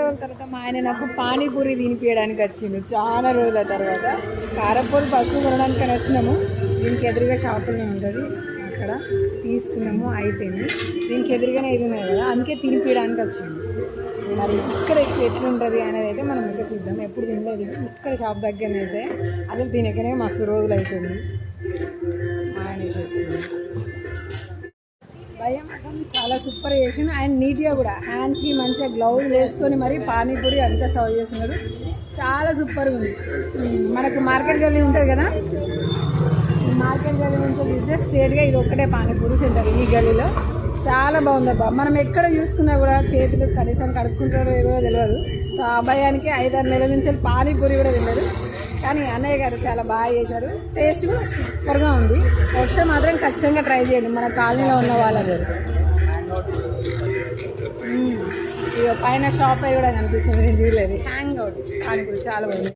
రోజుల తర్వాత మా ఆయన నాకు పానీపూరి తినిపించడానికి వచ్చిండు. చాలా రోజుల తర్వాత కారపూరి బస్సు కొనడానికి వచ్చినాము. దీనికి ఎదురుగా షాపులోనే ఉంటుంది. అక్కడ తీసుకున్నాము. అయిపోయింది. దీనికి ఎదురుగానే ఇది ఉన్నాయి కదా అందుకే తినిపించడానికి వచ్చిండు. మరి ఇక్కడ ఎట్లుంటుంది అనేది అయితే మనం ఇంకా చూద్దాం. ఎప్పుడు తినలేదు. ఇక్కడ షాప్ దగ్గరనైతే అయితే అసలు తినకనే మస్తు రోజులు అవుతుంది ఆయన చేస్తుంది భయం చాలా సూపర్ చేసిండు. అండ్ నీట్గా కూడా హ్యాండ్స్కి మంచిగా గ్లౌజ్ వేసుకొని మరి పానీపూరి అంతా సర్వ్ చేస్తున్నాడు చాలా సూపర్గా ఉంది. మనకు మార్కెట్ గల్లీ ఉంటుంది కదా? మార్కెట్ గల్లీ నుంచి చూస్తే స్ట్రేట్గా ఇది ఒక్కటే పానీపూరి సెంటర్ ఈ గల్లీలో. చాలా బాగుందబ్బా మనం ఎక్కడ చూసుకున్నా కూడా చేతులు కనీసం కడుక్కుంటారో ఏదో తెలియదు. సో ఆ భయానికి ఐదారు నెలల నుంచి పానీపూరి కూడా తిన్నారు కానీ అన్నయ్య గారు చాలా బాగా చేశారు. టేస్ట్ కూడా సూపర్గా ఉంది. వస్తే మాత్రం ఖచ్చితంగా ట్రై చేయండి. మన కాలనీలో ఉన్న వాళ్ళందరూ. ఇక పైన షాప్ అయి కూడా కనిపిస్తుంది. నేను చూడలేదు. హ్యాంగ్ అవుట్ చాలా బాగుంది.